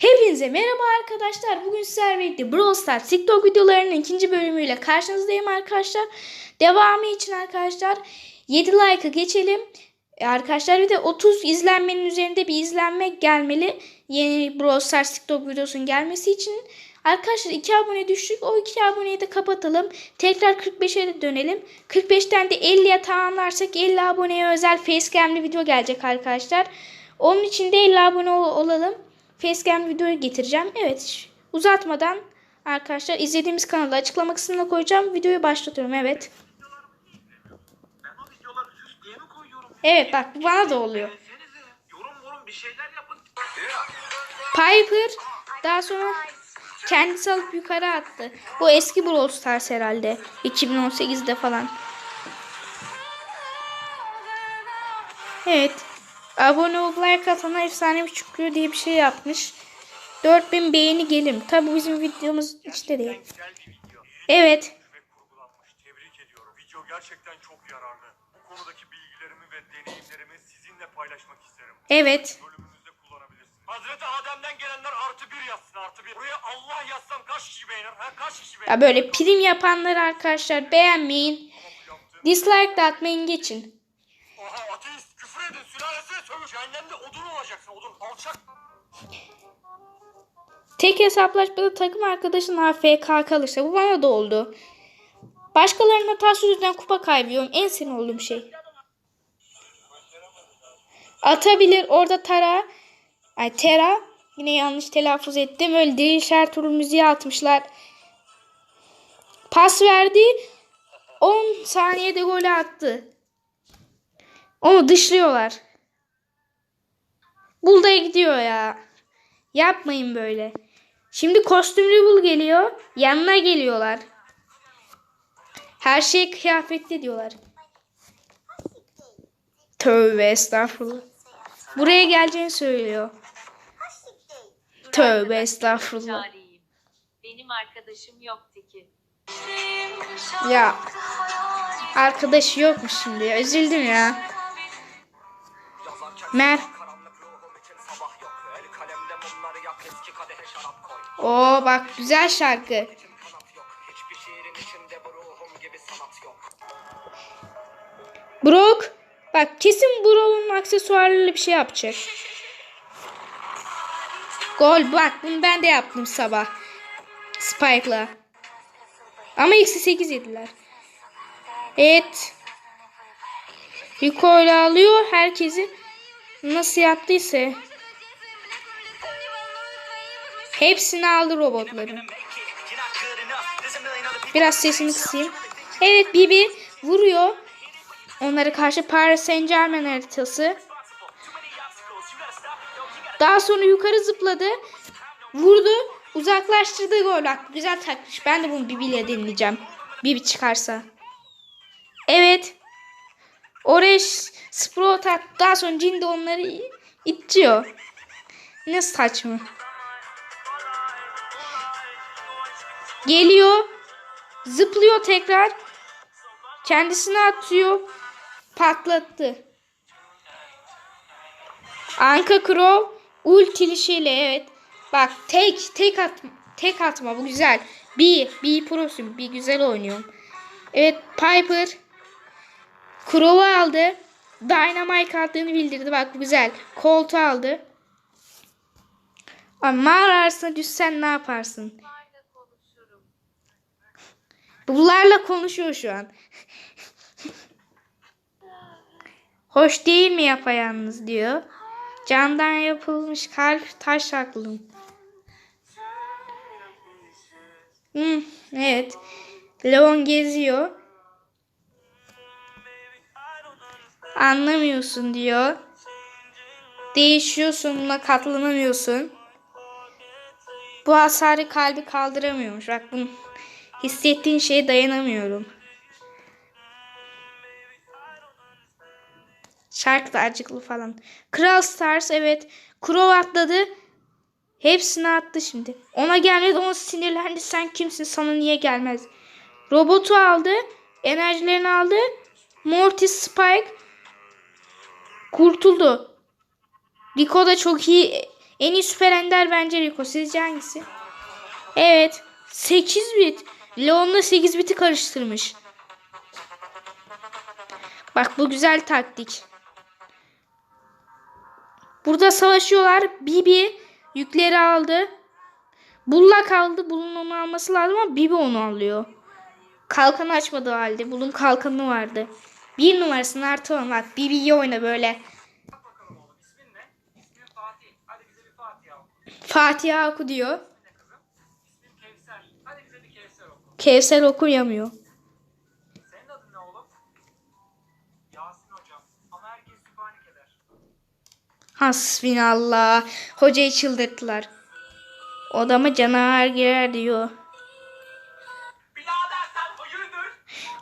Hepinize merhaba arkadaşlar. Bugün sizlerle birlikte Brawl Stars TikTok videolarının ikinci bölümüyle karşınızdayım arkadaşlar. Devamı için arkadaşlar 7 like'a geçelim. E, Arkadaşlar bir de 30 izlenmenin üzerinde bir izlenme gelmeli. Yeni Brawl Stars TikTok videosunun gelmesi için. Arkadaşlar 2 abone düştük. O 2 aboneyi de kapatalım. Tekrar 45'e de dönelim. 45'ten de 50'ye tamamlarsak 50 aboneye özel facecam'li video gelecek arkadaşlar. Onun için de 50 abone ol- olalım. Facecam videoyu getireceğim. Evet uzatmadan arkadaşlar izlediğimiz kanalda açıklama kısmına koyacağım. Videoyu başlatıyorum evet. Evet bak bu bana da oluyor. Piper daha sonra kendisi alıp yukarı attı. Bu eski Brawl Stars herhalde. 2018'de falan. Evet. Abone olup like atana efsanevi çıkıyor diye bir şey yapmış. 4000 beğeni gelim. Tabi bizim videomuz işte değil. Bir. Evet. Video gerçekten çok yararlı. Bu konudaki bilgilerimi ve deneyimlerimi sizinle paylaşmak isterim. Evet. Bölümünüzde kullanabilirsiniz. Hazreti Adem'den gelenler artı bir yazsın artı bir. Buraya Allah yazsam kaç kişi beğenir? Ha kaç kişi beğenir? Ya böyle prim yapanları arkadaşlar beğenmeyin. Dislike de atmayın geçin. Aha ateist Cehennemde odun olacaksın odun. Alçak. Tek hesaplaşmada takım arkadaşın AFK kalırsa bu bana da oldu. Başkalarının hatası yüzünden kupa kaybediyorum. En sinir olduğum şey. Atabilir orada Tara. Ay Tera. Yine yanlış telaffuz ettim. Öyle Diriliş Ertuğrul müziği atmışlar. Pas verdi. 10 saniyede gol attı. Onu dışlıyorlar. Bulda'ya gidiyor ya. Yapmayın böyle. Şimdi kostümlü bul geliyor. Yanına geliyorlar. Her şey kıyafetli diyorlar. Tövbe estağfurullah. Buraya geleceğini söylüyor. Tövbe estağfurullah. Benim arkadaşım yoktu ki. Ya arkadaşı yokmuş şimdi. Üzüldüm ya. Mer. Oo bak güzel şarkı. Brock. Bak kesin Brock'un aksesuarlarıyla bir şey yapacak. Gol bak bunu ben de yaptım sabah. Spike'la. Ama eksi 8 yediler. Evet. Rico alıyor herkesi. Nasıl yaptıysa. Hepsini aldı robotların. Biraz sesini kısayım. Evet Bibi vuruyor. Onlara karşı Paris Saint Germain haritası. Daha sonra yukarı zıpladı. Vurdu. Uzaklaştırdı gol. Bak güzel takmış. Ben de bunu Bibi ile deneyeceğim. Bibi çıkarsa. Evet. Oraya Sprout attı. Daha sonra Jin de onları itiyor. Ne saçma. Geliyor. Zıplıyor tekrar. Kendisini atıyor. Patlattı. Anka Crow ultilişiyle evet. Bak tek tek at tek atma bu güzel. Bir bir prosun bir güzel oynuyorum. Evet Piper Crow'u aldı. Dynamite aldığını bildirdi. Bak güzel. Colt aldı. Ama arasına düşsen ne yaparsın? Bunlarla konuşuyor şu an. Hoş değil mi yapayalnız diyor. Candan yapılmış kalp taş aklım. Hmm, evet. Leon geziyor. Anlamıyorsun diyor. Değişiyorsun buna katlanamıyorsun. Bu hasarı kalbi kaldıramıyormuş. Bak bunu hissettiğin şeye dayanamıyorum. Şarkı da acıklı falan. Kral Stars evet. Crow atladı. Hepsini attı şimdi. Ona gelmedi ona sinirlendi. Sen kimsin sana niye gelmez? Robotu aldı. Enerjilerini aldı. Mortis Spike kurtuldu. Rico da çok iyi En iyi süper ender bence Rico. Sizce hangisi? Evet. 8 bit. Leon'la 8 biti karıştırmış. Bak bu güzel taktik. Burada savaşıyorlar. Bibi yükleri aldı. Bull'a kaldı. Bull'un onu alması lazım ama Bibi onu alıyor. Kalkanı açmadığı halde. Bull'un kalkanı vardı. Bir numarasını artıralım. Bak Bibi iyi oyna böyle. Bak bakalım oğlum ismin ne? İsmim Fatih. Hadi bize bir Fatih al. Fatiha oku diyor. Ne kızım? İsmim Kevser. Hadi bize bir Kevser oku. Kevser okuyamıyor. Senin adın ne oğlum? Yasin hocam. Ama herkes sübhanek eder. Hasbinallah. Hocayı çıldırttılar. Odama canavar girer diyor. Birader sen hayırdır?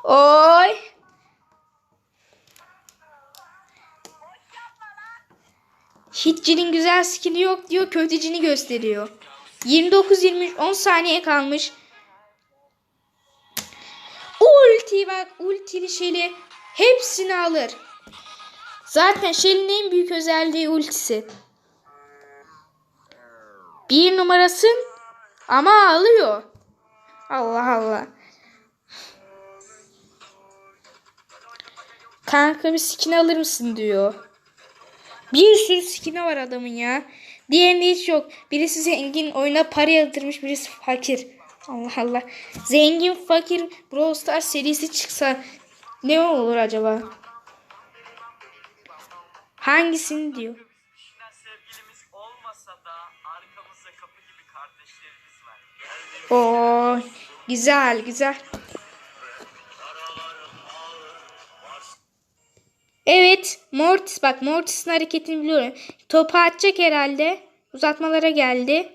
Oy. Hitçinin güzel skill'i yok diyor. Kötücini gösteriyor. 29-23 10 saniye kalmış. Bak ultili şeyli hepsini alır. Zaten Shelly'nin en büyük özelliği ultisi. Bir numarasın ama alıyor. Allah Allah. Kanka bir skin alır mısın diyor. Bir sürü skin'i var adamın ya. Diğerinde hiç yok. Birisi zengin oyuna para yatırmış birisi fakir. Allah Allah. Zengin fakir Brawl Stars serisi çıksa ne olur acaba? Hangisini diyor. Oo, güzel güzel. Evet, Mortis bak Mortis'in hareketini biliyorum. Topu atacak herhalde. Uzatmalara geldi.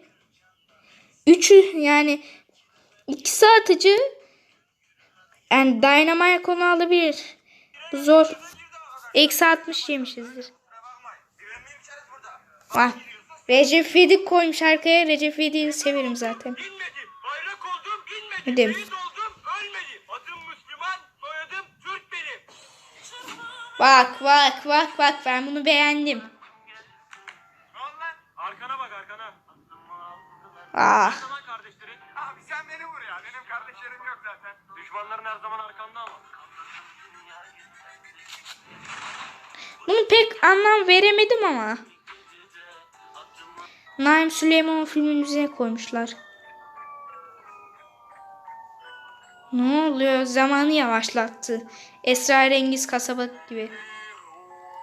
Üçü yani ikisi atıcı. Yani Dynamite onu alabilir. Bu zor. Eksi 60 yemişizdir. Ah, Recep İvedik koymuş arkaya. Recep İvedik'i severim zaten. Benim. Bak bak bak bak ben bunu beğendim. Arkana bak arkana. Ah. Pek anlam veremedim ama. Naim Süleyman filmin üzerine koymuşlar. Ne oluyor? Zamanı yavaşlattı. Esrarengiz kasaba gibi.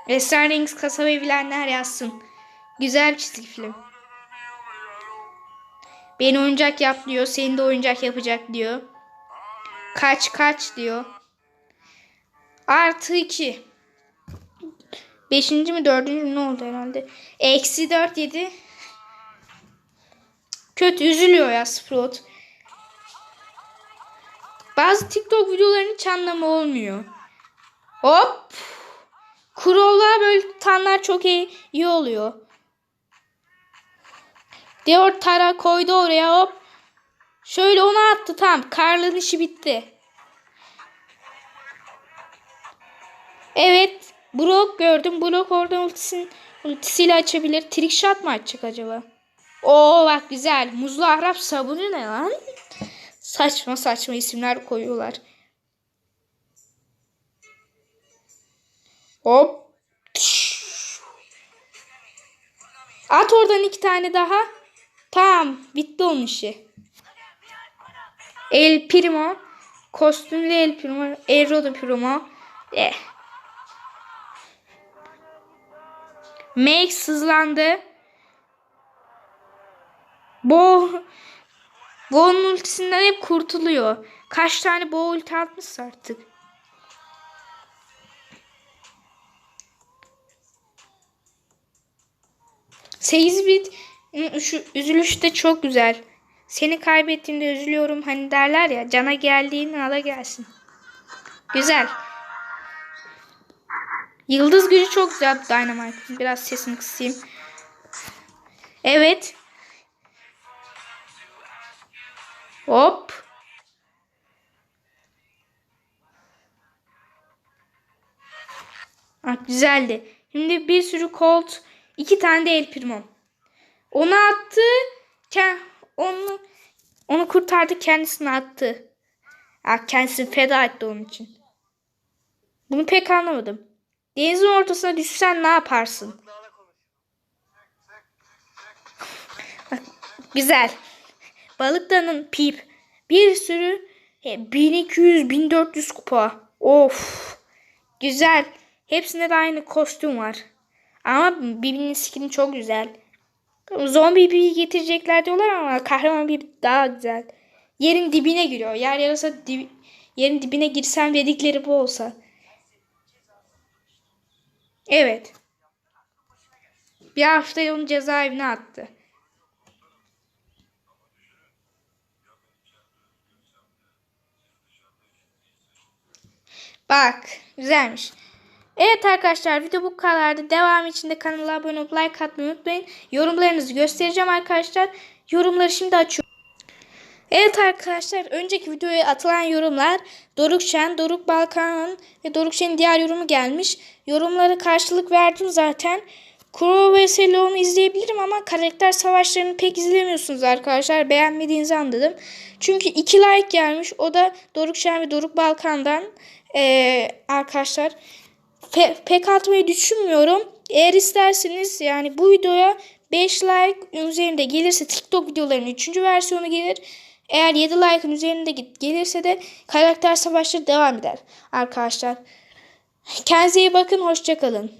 Esrarengiz kasabayı bilenler yazsın. Güzel bir çizgi film. Beni oyuncak yap diyor. Seni de oyuncak yapacak diyor. Kaç kaç diyor. Artı 2. Beşinci mi dördüncü mü ne oldu herhalde? Eksi dört yedi. Kötü üzülüyor ya Sprout. Bazı TikTok videolarının hiç anlamı olmuyor. Hop. Crow'lar böyle tutanlar çok iyi, iyi oluyor. Diyor Tara koydu oraya hop. Şöyle onu attı tamam. Karl'ın işi bitti. Evet. Brock gördüm. Brock oradan ultisini, ultisiyle açabilir. Trick shot mı açacak acaba? Oo bak güzel. Muzlu Arap sabunu ne lan? Saçma saçma isimler koyuyorlar. Hop. At oradan iki tane daha. Tamam. Bitti onun işi. El Primo. Kostümlü El Primo. Ero da Primo. Eh. Max hızlandı. Bo Bo'nun ultisinden hep kurtuluyor. Kaç tane Bo ulti atmışsa artık. Sekiz bit şu üzülüş de çok güzel. Seni kaybettiğimde üzülüyorum hani derler ya cana geldiğin ala gelsin. Güzel. Yıldız gücü çok güzel Dynamite. Biraz sesini kısayım. Evet. Hop. Ah, güzeldi. Şimdi bir sürü Colt, iki tane de El Primo. Onu attı. Onu onu kurtardı kendisini attı. Ya kendisini feda etti onun için. Bunu pek anlamadım. Denizin ortasına düşsen ne yaparsın? Güzel. Balıktanın pip. Bir sürü e, 1200-1400 kupa. Of. Güzel. Hepsinde de aynı kostüm var. Ama birbirinin skini çok güzel. Zombi bir getirecekler diyorlar ama kahraman bir daha güzel. Yerin dibine giriyor. Yer yarasa dib- yerin dibine girsem dedikleri bu olsa. Evet. Bir hafta onu cezaevine attı. Bak güzelmiş. Evet arkadaşlar video bu kadardı. Devam için de kanala abone olup like atmayı unutmayın. Yorumlarınızı göstereceğim arkadaşlar. Yorumları şimdi açıyorum. Evet arkadaşlar önceki videoya atılan yorumlar Doruk Şen, Doruk Balkan ve Doruk Şen'in diğer yorumu gelmiş. Yorumlara karşılık verdim zaten. Kuro ve Selon'u izleyebilirim ama karakter savaşlarını pek izlemiyorsunuz arkadaşlar. Beğenmediğinizi anladım. Çünkü iki like gelmiş. O da Doruk Şen ve Doruk Balkan'dan ee, arkadaşlar. Pe- pek atmayı düşünmüyorum. Eğer isterseniz yani bu videoya 5 like üzerinde gelirse TikTok videolarının 3. versiyonu gelir. Eğer 7 like'ın üzerinde git- gelirse de karakter savaşları devam eder arkadaşlar. Kendinize iyi bakın. Hoşçakalın.